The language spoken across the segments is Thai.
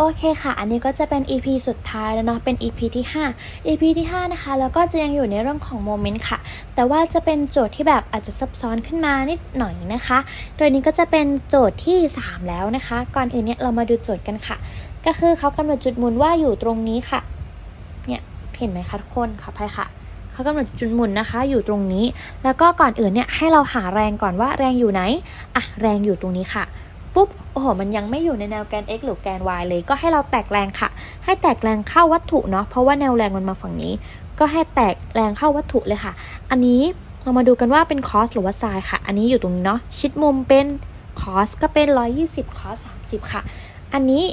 โอเคค่ะ อันนี้ก็จะเป็น EP สุดท้ายแล้วเนาะ เป็น EP ที่ 5 EP ที่ 5 นะคะ แล้วก็จะยังอยู่ในเรื่องของโมเมนต์ค่ะ แต่ว่าจะเป็นโจทย์ที่แบบอาจจะซับซ้อนขึ้นมานิดหน่อยนะคะ โดยนี้ก็จะเป็นโจทย์ที่ 3 แล้วนะคะ ก่อนอื่นเนี่ยเรามาดูโจทย์กันค่ะ ก็คือเขากำหนดจุดหมุนว่าอยู่ตรงนี้ค่ะ เนี่ย เห็นไหมคะทุกคนขออภัยค่ะเขากำหนดจุดหมุนนะคะอยู่ตรงนี้ แล้วก็ก่อนอื่นเนี่ยให้เราหาแรงก่อนว่าแรงอยู่ไหน อะ แรงอยู่ตรงนี้ค่ะ ปุ๊บโอ้โหมันยังไม่อยู่ในแนวแกน x หรือแกน y เลยก็ให้เราแตกแรงค่ะ ให้แตกแรงเข้าวัตถุเนาะเพราะว่าแนวแรงมันมาฝั่งนี้ ก็ให้แตกแรงเข้าวัตถุเลยค่ะ อันนี้เรามาดูกันว่าเป็น cos หรือว่า sin ค่ะ อันนี้อยู่ตรงนี้เนาะชิดมุมเป็น cos ก็เป็น 120 cos 30 ค่ะ อันนี้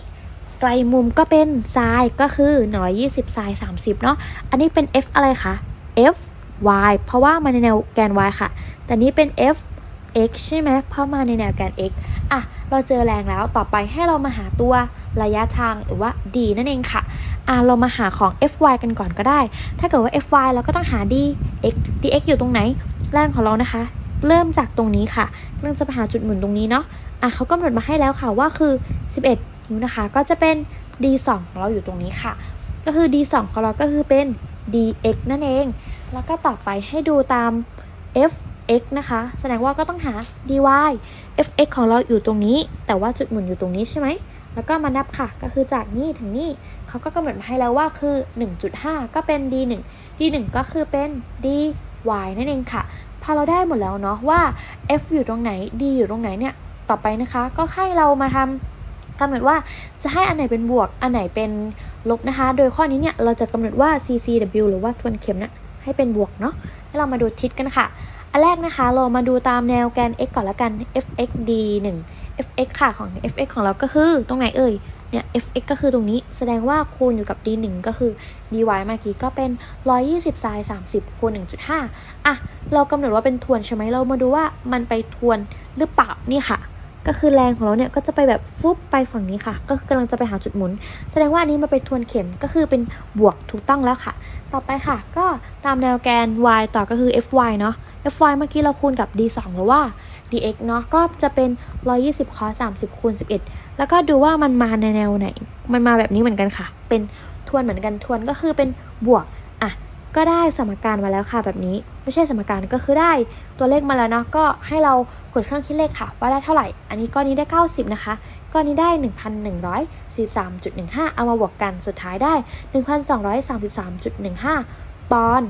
ไกลมุมก็เป็น sin ก็คือ 120 sin 30 เนาะอันนี้เป็น f อะไรคะ f y เพราะว่ามันในแนวแกน y ค่ะ แต่นี้เป็น f x ใช่ไหมเพราะมาในแนวแกน x อะ เราเจอแรงแล้วต่อไปให้เรามาหาตัวระยะทางหรือว่า d นั่นเองค่ะ อะ เรามาหาของ fy กันก่อนก็ได้ ถ้าเกิดว่า fy เราก็ต้องหา dx dx อยู่ตรงไหน แรงของเรานะคะ เริ่มจากตรงนี้ค่ะเริ่มจะไปหาจุดหมุนตรงนี้เนาะ อะเขากำหนดมาให้แล้วค่ะว่าคือ 11นิ้วนะคะ ก็จะเป็น d2 ของเราอยู่ตรงนี้ค่ะ ก็คือ d2 ของเราก็คือเป็น dx นั่นเอง แล้วก็ต่อไปให้ดูตาม f fx นะคะ แสดงว่าก็ต้องหา dy fx ของเราอยู่ตรงนี้ แต่ว่าจุดหมุนอยู่ตรงนี้ใช่ไหม แล้วก็มานับค่ะ ก็คือจากนี่ถึงนี่เขาก็กำหนดมาให้แล้วว่าคือ 1.5 ก็เป็น d1 d1 ก็คือเป็น dy นั่นเองค่ะ พอเราได้หมดแล้วเนาะว่า f อยู่ตรงไหน d อยู่ตรงไหนเนี่ย ต่อไปนะคะ ก็ให้เรามาทำกำหนดว่าจะให้อันไหนเป็นบวก อันไหนเป็นลบนะคะ โดยข้อนี้เนี่ย เราจะกำหนดว่า ccw หรือว่าทวนเข็มเนี่ยให้เป็นบวกเนาะ ให้เรามาดูทิศกันค่ะ อันแรกนะคะเรามาดูตามแนวแกน x ก่อนละกัน fx d 1 fx ค่ะของ fx ของเราก็คือตรงไหนเอ่ยเนี่ย fx ก็คือตรงนี้แสดงว่าคูณอยู่กับ d 1ก็คือ dy เมื่อกี้ก็เป็น 120 sin 30 คูณ 1.5 อะ เรากำหนดว่าเป็นทวนใช่ไหมเรามาดูว่ามันไปทวนหรือเปล่านี่ค่ะ ก็คือแรงของเราเนี่ยก็จะไปแบบฟุบไปฝั่งนี้ค่ะ ก็กำลังจะไปหาจุดหมุน แสดงว่าอันนี้มันไปทวนเข็มก็คือเป็นบวกถูกต้องแล้วค่ะ ต่อไปค่ะ ก็ตามแนวแกน y ต่อก็คือ fy เนาะ fy เมื่อกี้เราคูณกับ d2 หรือว่า dx เนาะก็จะเป็น 120 cos 30 คูณ 11 แล้วก็ดูว่ามันมาในแนวไหน มันมาแบบนี้เหมือนกันค่ะ เป็นทวนเหมือนกันทวนก็คือเป็นบวกอะก็ได้สมการมาแล้วค่ะแบบนี้ ไม่ใช่สมการก็คือได้ตัวเลขมาแล้วเนาะก็ให้เรากดเครื่องคิดเลขค่ะ ว่าได้เท่าไหร่ อันนี้ก้อนนี้ได้ 90 นะคะก้อนนี้ได้ 1,143.15 เอามาบวกกันสุดท้ายได้ 1,233.15 ปอนด์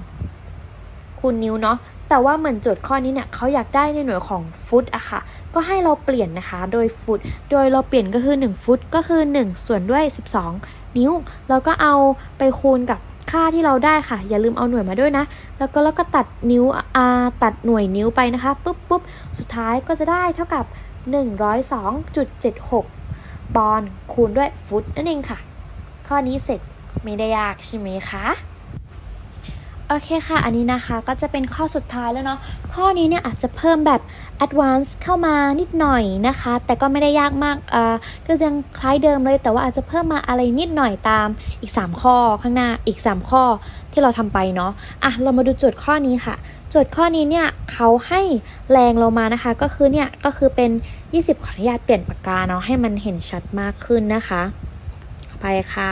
คูณนิ้วเนาะ แต่ว่าเหมือนโจทย์ข้อนี้เนี่ยเขาอยากได้ในหน่วยของฟุตอะค่ะ ก็ให้เราเปลี่ยนนะคะ โดยฟุต โดยเราเปลี่ยนก็คือ 1 ฟุตก็คือ 1 ส่วนด้วย 12 นิ้วเราก็เอาไปคูณกับค่าที่เราได้ค่ะ อย่าลืมเอาหน่วยมาด้วยนะ แล้วก็แล้วก็ตัดนิ้วอาตัดหน่วยนิ้วไปนะคะปุ๊บปุ๊บสุดท้ายก็จะได้เท่ากับ 102.76 ปอนด์คูณด้วยฟุตนั่นเองค่ะ ข้อนี้เสร็จไม่ได้ยากใช่ไหมคะ โอเคค่ะ อันนี้นะคะก็จะเป็นข้อสุดท้ายแล้วเนาะ ข้อนี้เนี่ยอาจจะเพิ่มแบบ advance เข้ามานิดหน่อยนะคะ แต่ก็ไม่ได้ยากมากอ่าก็ยังคล้ายเดิมเลย แต่ว่าอาจจะเพิ่มมาอะไรนิดหน่อยตามอีก 3 ข้อข้างหน้าอีก 3 ข้อที่เราทำไปเนาะ อะ เรามาดูโจทย์ข้อนี้ค่ะโจทย์ข้อนี้เนี่ยเขาให้แรงเรามานะคะ ก็คือเนี่ยก็คือเป็น 20 ขออนุญาตเปลี่ยนปากกาเนาะให้มันเห็นชัดมากขึ้นนะคะ ไปค่ะ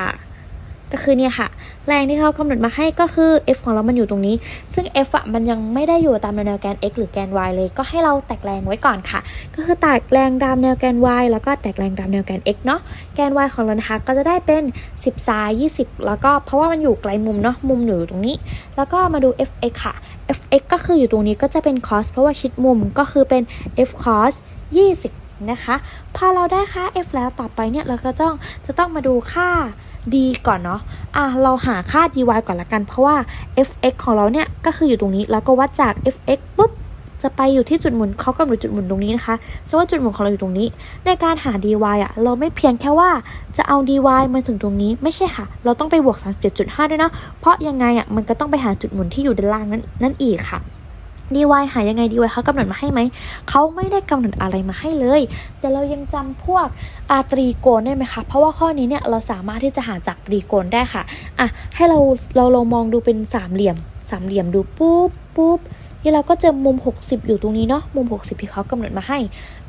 ก็คือเนี่ยค่ะ แรงที่เขากำหนดมาให้ก็คือ f ของเรามันอยู่ตรงนี้ ซึ่ง f อะมันยังไม่ได้อยู่ตามแนวแกน x หรือแกน y เลย ก็ให้เราแตกแรงไว้ก่อนค่ะ ก็คือแตกแรงตามแนวแกน y แล้วก็แตกแรงตามแนวแกน x เนาะแกน y ของเรานะคะก็จะได้เป็น 10ซ้าย 20 แล้วก็เพราะว่ามันอยู่ไกลมุมเนาะมุมอยู่ตรงนี้ แล้วก็มาดู fx ค่ะ fx ก็คืออยู่ตรงนี้ก็จะเป็น cos เพราะว่าชิดมุมก็คือเป็น f cos 20 นะคะ พอเราได้ค่า f แล้วต่อไปเนี่ยเราก็ต้องจะต้องมาดูค่า d ก่อนเนาะอะเราหาค่า dy ก่อนละกัน เพราะว่า fx ของเราเนี่ยก็คืออยู่ตรงนี้แล้วก็วัดจาก fx ปุ๊บจะไปอยู่ที่จุดหมุนเขากำหนดจุดหมุนตรงนี้นะคะแสดงว่าจุดหมุนของเราอยู่ตรงนี้ ในการหา dy อะเราไม่เพียงแค่ว่าจะเอา dy มาถึงตรงนี้ไม่ใช่ค่ะ เราต้องไปบวก 37.5 ด้วยนะ เพราะยังไงอะมันก็ต้องไปหาจุดหมุนที่อยู่ด้านล่างนั้นนั่นอีกค่ะ dy หายังไง dy เขากำหนดมาให้ไหม เขาไม่ได้กำหนดอะไรมาให้เลย แต่เรายังจำพวกอาตรีโกณได้ไหมคะ เพราะว่าข้อนี้เนี่ยเราสามารถที่จะหาจากตรีโกณได้ค่ะ อะ ให้เราเราลองมองดูเป็นสามเหลี่ยม สามเหลี่ยมดูปุ๊บปุ๊บนี่เราก็เจอมุม 60 อยู่ตรงนี้เนาะ มุม 60 ที่เขากำหนดมาให้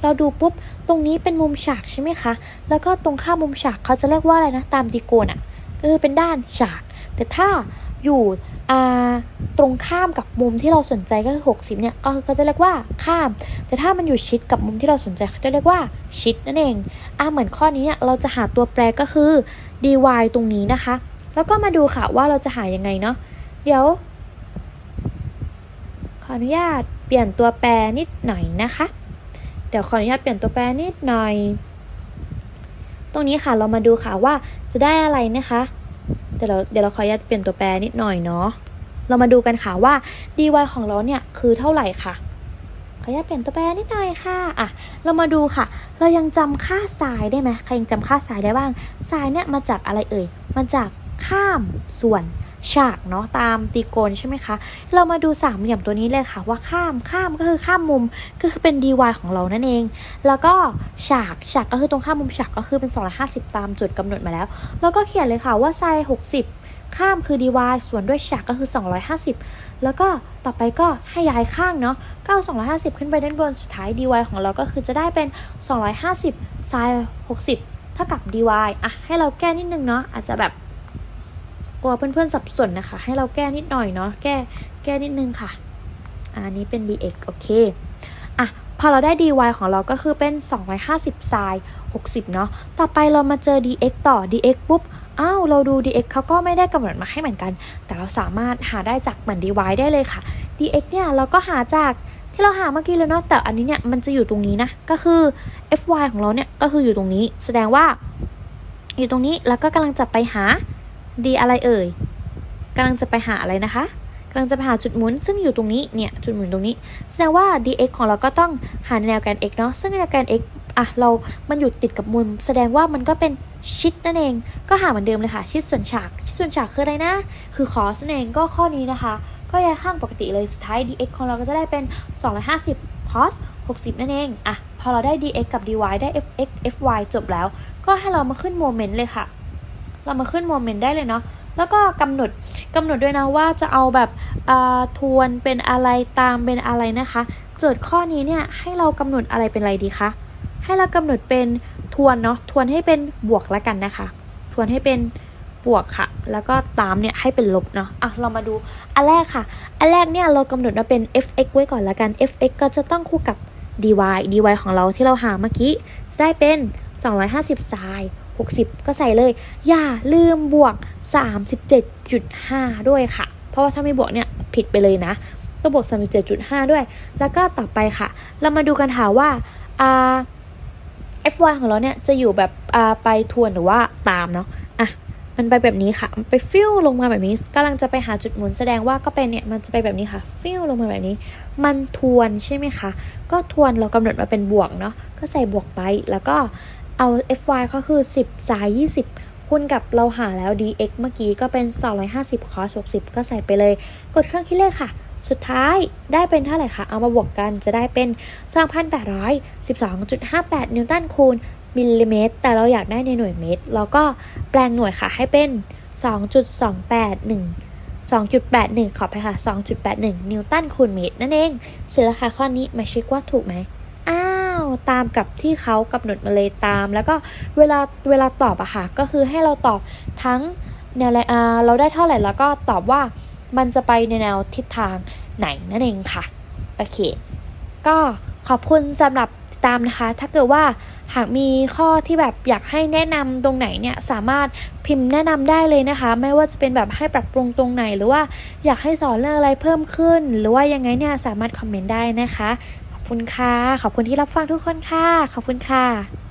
เราดูปุ๊บ ตรงนี้เป็นมุมฉากใช่ไหมคะ แล้วก็ตรงข้ามมุมฉากเขาจะเรียกว่าอะไรนะ ตามตรีโกณอะก็คือเป็นด้านฉาก แต่ถ้า อยู่ตรงข้ามกับมุมที่เราสนใจก็คือ60เนี่ยก็คือก็จะเรียกว่าข้าม แต่ถ้ามันอยู่ชิดกับมุมที่เราสนใจเขาจะเรียกว่าชิดนั่นเองอ่าเหมือนข้อนี้เนี่ยเราจะหาตัวแปรก็คือ dy ตรงนี้นะคะ แล้วก็มาดูค่ะว่าเราจะหายังไงเนาะเดี๋ยว ขออนุญาตเปลี่ยนตัวแปรนิดหน่อยนะคะ เดี๋ยวขออนุญาตเปลี่ยนตัวแปรนิดหน่อย ตรงนี้ค่ะเรามาดูค่ะว่าจะได้อะไรนะคะ เดี๋ยวเราเดี๋ยวเราขออนุญาตเปลี่ยนตัวแปรนิดหน่อยเนาะเรามาดูกันค่ะว่า dy ของเราเนี่ยคือเท่าไหร่ค่ะขออนุญาตเปลี่ยนตัวแปรนิดหน่อยค่ะอะ เรามาดูค่ะ เรายังจำค่าสายได้ไหมใครยังจำค่าสายได้บ้างสายเนี่ยมาจากอะไรเอ่ยมาจากข้ามส่วน ฉากเนาะตามตีโกณใช่ไหมคะ เรามาดูสามเหลี่ยมตัวนี้เลยค่ะว่าข้ามข้ามก็คือข้ามมุมก็คือเป็น dy ของเรานั่นเอง แล้วก็ฉากฉากก็คือตรงข้ามมุมฉากก็คือเป็น 250 ตามจุดกำหนดมาแล้ว แล้วก็เขียนเลยค่ะว่าไซน์60 ข้ามคือ dy ส่วนด้วยฉากก็คือ 250 แล้วก็ต่อไปก็ให้ย้ายข้างเนาะก็เอา250 ขึ้นไปด้านบนสุดท้าย dy ของเราก็คือจะได้เป็น 250ไซน์60 เท่ากับ dy อะให้เราแก้นิดนึงเนาะอาจจะแบบ กลัวเพื่อนๆสับสนนะคะ ให้เราแก้นิดหน่อยเนาะแก้แก้นิดนึงค่ะ อันนี้เป็น dx โอเคอะพอเราได้ dy ของเราก็คือเป็น 250 ไซน์60 เนาะต่อไปเรามาเจอ dx ต่อ dx ปุ๊บอ้าวเราดู dx เขาก็ไม่ได้กำหนดมาให้เหมือนกัน แต่เราสามารถหาได้จากเหมือน dy ได้เลยค่ะ dx เนี่ยเราก็หาจากที่เราหาเมื่อกี้เลยเนาะแต่อันนี้เนี่ยมันจะอยู่ตรงนี้นะ ก็คือ fy ของเราเนี่ยก็คืออยู่ตรงนี้ แสดงว่าอยู่ตรงนี้แล้วก็กำลังจะไปหา d อะไรเอ่ยกำลังจะไปหาอะไรนะคะกำลังจะไปหาจุดหมุน ซึ่งอยู่ตรงนี้เนี่ยจุดหมุนตรงนี้แสดงว่า dx ของเราก็ต้องหาแนวแกน x เนาะซึ่งแนวแกน x อะเรา มันอยู่ติดกับมุม แสดงว่ามันก็เป็นชิดนั่นเอง ก็หาเหมือนเดิมเลยค่ะ ชิดส่วนฉาก ชิดส่วนฉากคืออะไรนะ คือ cos นั่นเองก็ข้อนี้นะคะ ก็ย้ายข้างปกติเลยสุดท้าย dx ของเราก็จะได้เป็น 250 cos 60 นั่นเอง อะ พอเราได้ dx กับ dy ได้ fx fy จบแล้ว ก็ให้เรามาขึ้นโมเมนต์เลยค่ะ เรามาขึ้นโมเมนต์ได้เลยเนาะแล้วก็กำหนดกำหนดด้วยนะว่าจะเอาแบบทวนเป็นอะไรตามเป็นอะไรนะคะโจทย์ข้อนี้เนี่ยให้เรากำหนดอะไรเป็นอะไรดีคะให้เรากำหนดเป็นทวนเนาะทวนให้เป็นบวกแล้วกันนะคะ ทวนให้เป็นบวกค่ะ แล้วก็ตามเนี่ยให้เป็นลบเนาะอะเรามาดูอันแรกค่ะ อันแรกเนี่ยเรากำหนดมาเป็น fx ไว้ก่อนแล้วกัน fx ก็จะต้องคู่กับ dy dy ของเราที่เราหาเมื่อกี้จะได้เป็น 250ไซน์ 60 ก็ใส่เลย อย่าลืมบวก 37.5 ด้วยค่ะ เพราะว่าถ้าไม่บวกเนี่ยผิดไปเลยนะต้องบวก 37.5 ด้วย แล้วก็ต่อไปค่ะ เรามาดูกันค่ะว่า fy ของเราเนี่ยจะอยู่แบบไปทวนหรือว่าตามเนาะอะมันไปแบบนี้ค่ะ ไปฟิวลงมาแบบนี้กำลังจะไปหาจุดหมุนแสดงว่าก็เป็นเนี่ย มันจะไปแบบนี้ค่ะ ฟิวลงมาแบบนี้ มันทวนใช่ไหมคะ ก็ทวนเรากำหนดมาเป็นบวกเนาะ ก็ใส่บวกไป แล้วก็ เอา fy ก็คือ 10 สาย 20 คูณกับเราหาแล้ว dx เมื่อกี้ก็เป็น 250 cos 60 ก็ใส่ไปเลย กดเครื่องคิดเลขค่ะ สุดท้ายได้เป็นเท่าไหร่คะ เอามาบวกกันจะได้เป็น 2,812.58 นิวตันคูณมิลลิเมตร แต่เราอยากได้ในหน่วยเมตร เราก็แปลงหน่วยค่ะให้เป็น 2.281 2.81 ขอไปค่ะ 2.81 นิวตันคูณเมตรนั่นเองเสร็จแล้วค่ะข้อนี้มาเช็คว่าถูกไหมาวตามกับที่เขากำหนดมาเลยตาม แล้วก็เวลาเวลาตอบอะค่ะ ก็คือให้เราตอบทั้งแนวอ่าเราได้เท่าไหร่แล้วก็ตอบว่ามันจะไปในแนวทิศทางไหนนั่นเองค่ะโอเค ก็ขอบคุณสำหรับตามนะคะ ถ้าเกิดว่าหากมีข้อที่แบบอยากให้แนะนำตรงไหนเนี่ยสามารถพิมพ์แนะนำได้เลยนะคะ ไม่ว่าจะเป็นแบบให้ปรับปรุงตรงไหน หรือว่าอยากให้สอนเรื่องอะไรเพิ่มขึ้น หรือว่ายังไงเนี่ยสามารถคอมเมนต์ได้นะคะ คุณค่ะ ขอบคุณที่รับฟังทุกคนค่ะ ขอบคุณค่ะ